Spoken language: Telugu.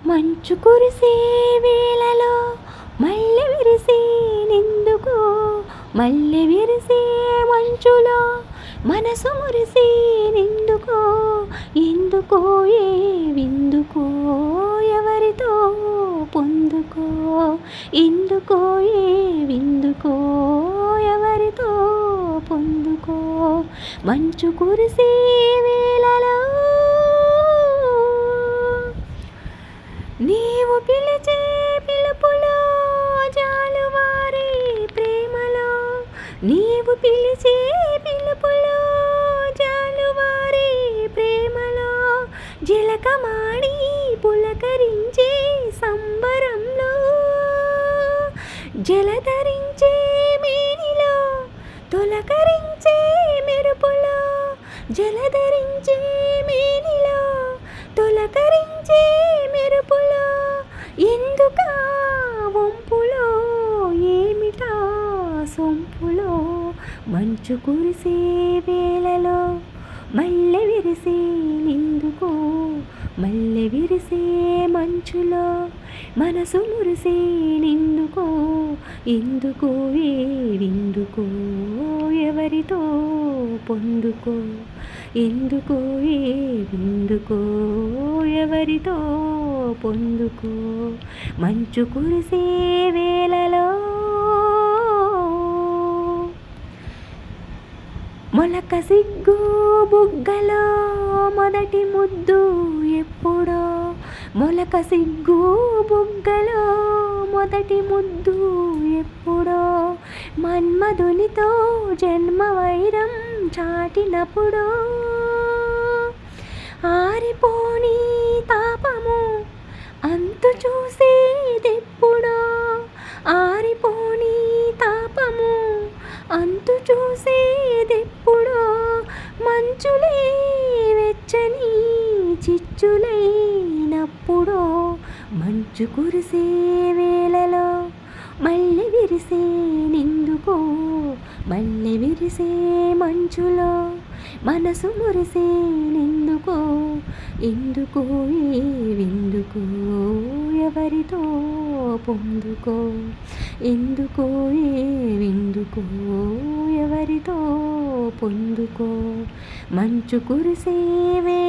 మంచు కురిసే వేళలో మల్లె విరిసే నిందుకో మల్లె విరిసే మంచులో మనసు మురిసే నిందుకో ఎందుకో ఏ విందుకో ఎవరితో పొందుకో ఎందుకో ఏ విందుకో ఎవరితో పొందుకో మంచు కురిసే వేళలో నీవు పిలిచే పిలుపులో జాలువారే ప్రేమలో. నీవు పిలిచే పిలుపులో జాలువారే ప్రేమలో. జిలకమాడి పులకరించే సంబరంలో. జలధరించే మేనిలో తొలకరించే మెరుపులో. జలధరించే మేనిలో మంచు కురిసే వేళలో మల్లె విరిసే నిందుకో మల్లె విరిసే మంచులో మనసు మురిసే నిందుకో ఎందుకో ఏ విందుకో ఎవరితో పొందుకో ఎందుకో ఏ విందుకో ఎవరితో పొందుకో. మంచు కురిసే వేళలో మొలక సిగ్గు బుగ్గలో మొదటి ముద్దు ఎప్పుడో. మొలక సిగ్గు బుగ్గలో మొదటి ముద్దు ఎప్పుడో. మన్మధునితో జన్మ వైరం చాటినప్పుడు. ఆరిపోని తాపము అంతు చూసేదెప్పుడో. ఆరిపోని తాపము అంతు చూసేదెప్పుడు. చిచ్చులే వెచ్చని చిచ్చులైనప్పుడో మంచు కురిసే వేళలో మల్లె విరిసే నిందుకో మల్లె విరిసే మంచులో మనసు మురిసే నిందుకో ఎందుకో ఏ విందుకో ఎవరితో? పొందుకో? ఎందుకో విందుకో ఎవరితో పొందుకో? మంచు కురిసేవే